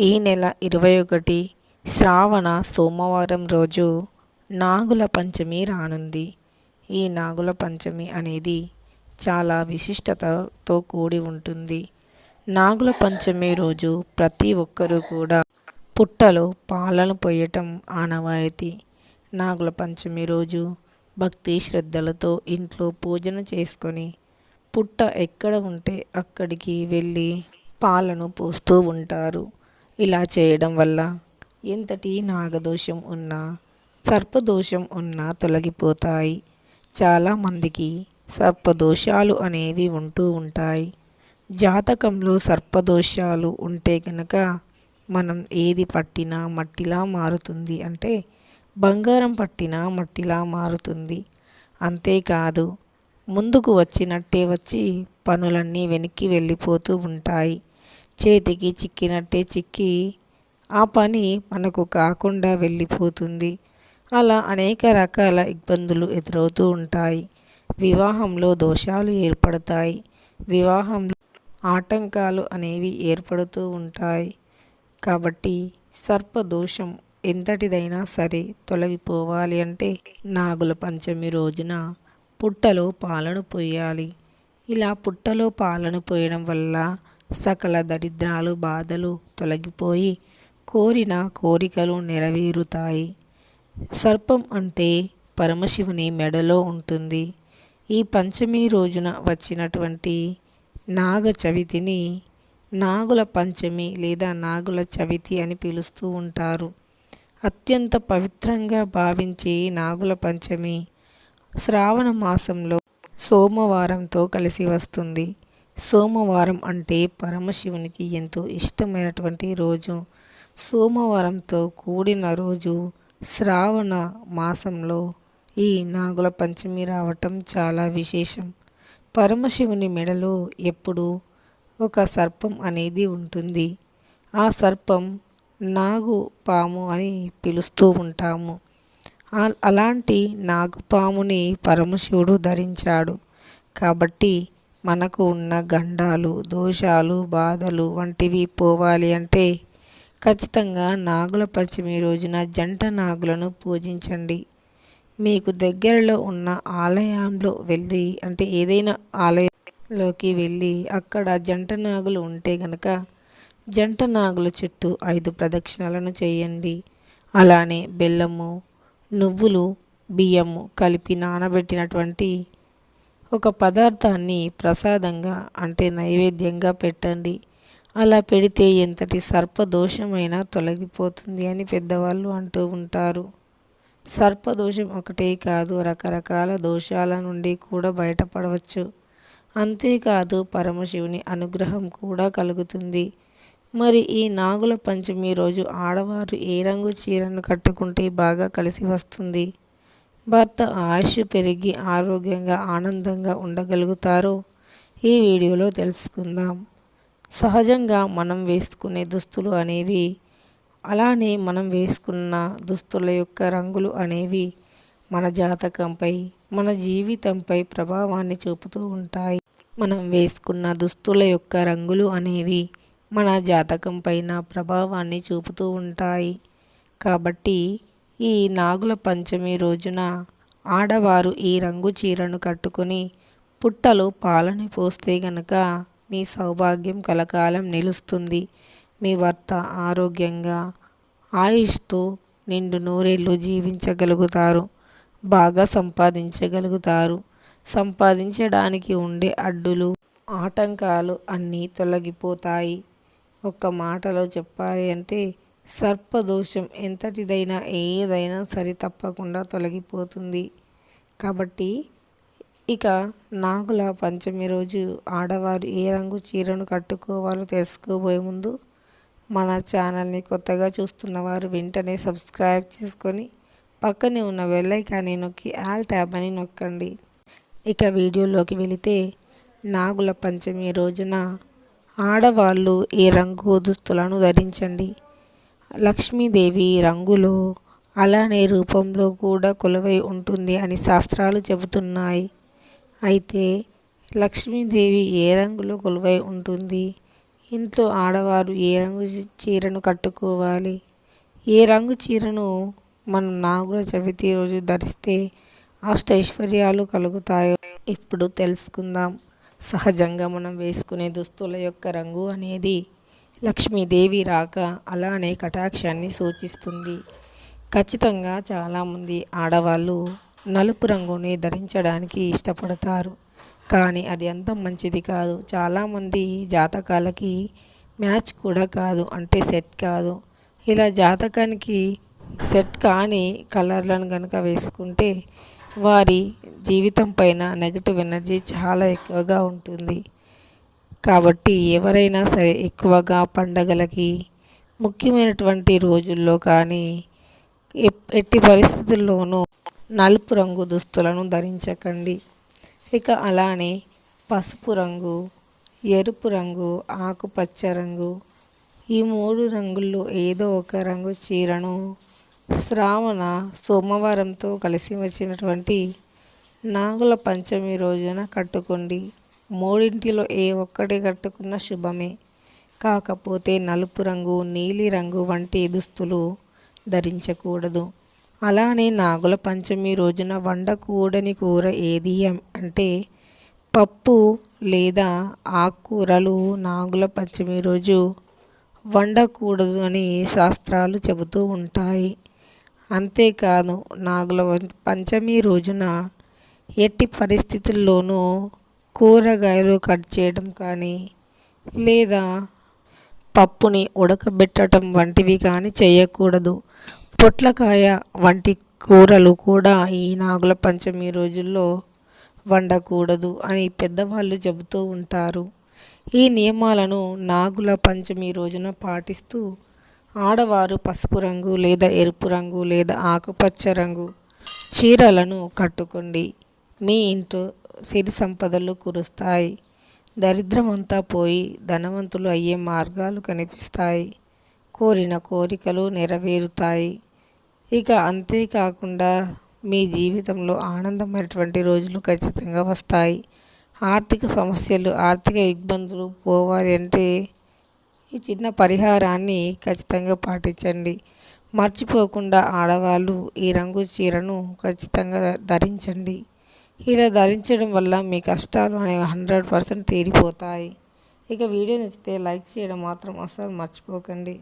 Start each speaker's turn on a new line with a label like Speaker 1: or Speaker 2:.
Speaker 1: ఈ నెల ఇరవై ఒకటి శ్రావణ సోమవారం రోజు నాగుల పంచమి రానుంది. ఈ నాగుల పంచమి అనేది చాలా విశిష్టతతో కూడి ఉంటుంది. నాగుల పంచమి రోజు ప్రతి ఒక్కరూ కూడా పుట్టలో పాలను పోయటం ఆనవాయితీ. నాగుల పంచమి రోజు భక్తి శ్రద్ధలతో ఇంట్లో పూజను చేసుకొని పుట్ట ఎక్కడ ఉంటే అక్కడికి వెళ్ళి పాలను పోస్తూ ఉంటారు. ఇలా చేయడం వల్ల ఎంతటి నాగదోషం ఉన్నా సర్పదోషం ఉన్నా తొలగిపోతాయి. చాలామందికి సర్పదోషాలు అనేవి ఉంటూ ఉంటాయి. జాతకంలో సర్పదోషాలు ఉంటే కనుక మనం ఏది పట్టినా మట్టిలా మారుతుంది అంటే బంగారం పట్టినా మట్టిలా మారుతుంది. అంతేకాదు ముందుకు వచ్చినట్టే వచ్చి పనులన్నీ వెనక్కి వెళ్ళిపోతూ ఉంటాయి. చేతికి చిక్కినట్టే చిక్కి ఆ పని మనకు కాకుండా వెళ్ళిపోతుంది. అలా అనేక రకాల ఇబ్బందులు ఎదురవుతూ ఉంటాయి. వివాహంలో దోషాలు ఏర్పడతాయి. వివాహంలో ఆటంకాలు అనేవి ఏర్పడుతూ ఉంటాయి. కాబట్టి సర్పదోషం ఎంతటిదైనా సరే తొలగిపోవాలి అంటే నాగుల పంచమి రోజున పుట్టలో పాలను పోయాలి. ఇలా పుట్టలో పాలను పోయడం వల్ల సకల దరిద్రాలు బాధలు తొలగిపోయి కోరిన కోరికలు నెరవేరుతాయి. సర్పం అంటే పరమశివుని మెడలో ఉంటుంది. ఈ పంచమి రోజున వచ్చినటువంటి నాగ చవితిని నాగుల పంచమి లేదా నాగుల చవితి అని పిలుస్తూ ఉంటారు. అత్యంత పవిత్రంగా భావించే నాగుల పంచమి శ్రావణ మాసంలో సోమవారంతో కలిసి వస్తుంది. సోమవారం అంటే పరమశివునికి ఎంతో ఇష్టమైనటువంటి రోజు. సోమవారంతో కూడిన రోజు శ్రావణ మాసంలో ఈ నాగుల పంచమి రావటం చాలా విశేషం. పరమశివుని మెడలో ఎప్పుడూ ఒక సర్పం అనేది ఉంటుంది. ఆ సర్పం నాగు పాము అని పిలుస్తూ ఉంటాము. అలాంటి నాగుపాముని పరమశివుడు ధరించాడు. కాబట్టి మనకు ఉన్న గండాలు దోషాలు బాధలు వంటివి పోవాలి అంటే ఖచ్చితంగా నాగుల పంచమి రోజున జంట నాగులను పూజించండి. మీకు దగ్గరలో ఉన్న ఆలయంలో వెళ్ళి అంటే ఏదైనా ఆలయంలోకి వెళ్ళి అక్కడ జంట నాగులు ఉంటే గనక జంట నాగుల చుట్టూ ఐదు ప్రదక్షిణలను చేయండి. అలానే బెల్లము నువ్వులు బియ్యము కలిపి నానబెట్టినటువంటి ఒక పదార్థాన్ని ప్రసాదంగా అంటే నైవేద్యంగా పెట్టండి. అలా పెడితే ఎంతటి సర్పదోషమైనా తొలగిపోతుంది అని పెద్దవాళ్ళు అంటూ ఉంటారు. సర్పదోషం ఒకటే కాదు రకరకాల దోషాల నుండి కూడా బయటపడవచ్చు. అంతేకాదు పరమశివుని అనుగ్రహం కూడా కలుగుతుంది. మరి ఈ నాగుల పంచమి రోజు ఆడవారు ఏ రంగు చీరను కట్టుకుంటే బాగా కలిసి వస్తుంది? భర్త ఆయుష్ పెరిగి ఆరోగ్యంగా ఆనందంగా ఉండగలుగుతారో ఈ వీడియోలో తెలుసుకుందాం. సహజంగా మనం వేసుకునే దుస్తులు అనేవి అలానే మనం వేసుకున్న దుస్తుల యొక్క రంగులు అనేవి మన జాతకంపై మన జీవితంపై ప్రభావాన్ని చూపుతూ ఉంటాయి. మనం వేసుకున్న దుస్తుల యొక్క రంగులు అనేవి మన జాతకం పైన ప్రభావాన్ని చూపుతూ ఉంటాయి. కాబట్టి ఈ నాగుల పంచమి రోజున ఆడవారు ఈ రంగు చీరను కట్టుకొని పుట్టలో పాలని పోస్తే గనక మీ సౌభాగ్యం కలకాలం నిలుస్తుంది. మీ భర్త ఆరోగ్యంగా ఆయుష్తో నిండు నూరేళ్ళు జీవించగలుగుతారు. బాగా సంపాదించగలుగుతారు. సంపాదించడానికి ఉండే అడ్డులు ఆటంకాలు అన్నీ తొలగిపోతాయి. ఒక్క మాటలో చెప్పాలి అంటే సర్పదోషం ఎంతటిదైనా ఏదైనా సరి తప్పకుండా తొలగిపోతుంది. కాబట్టి ఇక నాగుల పంచమి రోజు ఆడవారు ఏ రంగు చీరను కట్టుకోవాలో తెలుసుకోబోయే ముందు మన ఛానల్ని కొత్తగా చూస్తున్న వారు వెంటనే సబ్స్క్రైబ్ చేసుకొని పక్కనే ఉన్న వెల్లైకాన్ని నొక్కి ఆల్ ట్యాబ్ అని నొక్కండి. ఇక వీడియోలోకి వెళితే నాగుల పంచమి రోజున ఆడవాళ్ళు ఏ రంగు దుస్తులను ధరించండి? లక్ష్మీదేవి రంగులో అలానే రూపంలో కూడా కొలువై ఉంటుంది అని శాస్త్రాలు చెబుతున్నాయి. అయితే లక్ష్మీదేవి ఏ రంగులో కొలువై ఉంటుంది? ఇంట్లో ఆడవారు ఏ రంగు చీరను కట్టుకోవాలి? ఏ రంగు చీరను మనం నాగుల చవితి రోజు ధరిస్తే అష్టైశ్వర్యాలు కలుగుతాయో ఇప్పుడు తెలుసుకుందాం. సహజంగా మనం వేసుకునే దుస్తుల యొక్క రంగు అనేది లక్ష్మీదేవి రాక అలానే కటాక్షాన్ని సూచిస్తుంది. ఖచ్చితంగా చాలామంది ఆడవాళ్ళు నలుపు రంగుని ధరించడానికి ఇష్టపడతారు. కానీ అది అంత మంచిది కాదు. చాలామంది జాతకాలకి మ్యాచ్ కూడా కాదు. అంటే సెట్ కాదు. ఇలా జాతకానికి సెట్ కాని కలర్లను కనుక వేసుకుంటే వారి జీవితం పైన నెగిటివ్ ఎనర్జీ చాలా ఎక్కువగా ఉంటుంది. కాబట్టి ఎవరైనా సరే ఎక్కువగా పండగలకి ముఖ్యమైనటువంటి రోజుల్లో కానీ ఎట్టి పరిస్థితుల్లోనూ నలుపు రంగు దుస్తులను ధరించకండి. ఇక అలానే పసుపు రంగు ఎరుపు రంగు ఆకుపచ్చ రంగు ఈ మూడు రంగుల్లో ఏదో ఒక రంగు చీరను శ్రావణ సోమవారంతో కలిసి వచ్చినటువంటి నాగుల పంచమి రోజున కట్టుకోండి. మూడింటిలో ఏ ఒక్కటి కట్టుకున్న శుభమే. కాకపోతే నలుపు రంగు నీలిరంగు వంటి దుస్తులు ధరించకూడదు. అలానే నాగుల పంచమి రోజున వండకూడని కూర ఏది అంటే పప్పు లేదా ఆకుకూరలు నాగుల పంచమి రోజు వండకూడదు అని శాస్త్రాలు చెబుతూ ఉంటాయి. అంతేకాదు నాగుల పంచమి రోజున ఎట్టి పరిస్థితుల్లోనూ కూరగాయలు కట్ చేయడం కానీ లేదా పప్పుని ఉడకబెట్టడం వంటివి కానీ చేయకూడదు. పొట్లకాయ వంటి కూరలు కూడా ఈ నాగుల పంచమి రోజుల్లో వండకూడదు అని పెద్దవాళ్ళు చెబుతూ ఉంటారు. ఈ నియమాలను నాగుల పంచమి రోజున పాటిస్తూ ఆడవారు పసుపు రంగు లేదా ఎరుపు రంగు లేదా ఆకుపచ్చ రంగు చీరలను కట్టుకోండి. మీ ఇంట్లో సిరి సంపదలు కురుస్తాయి. దరిద్రమంతా పోయి ధనవంతులు అయ్యే మార్గాలు కనిపిస్తాయి. కోరిన కోరికలు నెరవేరుతాయి. ఇక అంతేకాకుండా మీ జీవితంలో ఆనందమైనటువంటి రోజులు ఖచ్చితంగా వస్తాయి. ఆర్థిక సమస్యలు ఆర్థిక ఇబ్బందులు పోవాలి అంటే ఈ చిన్న పరిహారాన్ని ఖచ్చితంగా పాటించండి. మర్చిపోకుండా ఆడవాళ్ళు ఈ రంగు చీరను ఖచ్చితంగా ధరించండి. ఇలా ధరించడం వల్ల మీ కష్టాలు అనేవి హండ్రెడ్ పర్సెంట్ తీరిపోతాయి. ఇక వీడియో నచ్చితే లైక్ చేయడం మాత్రం అస్సలు మర్చిపోకండి.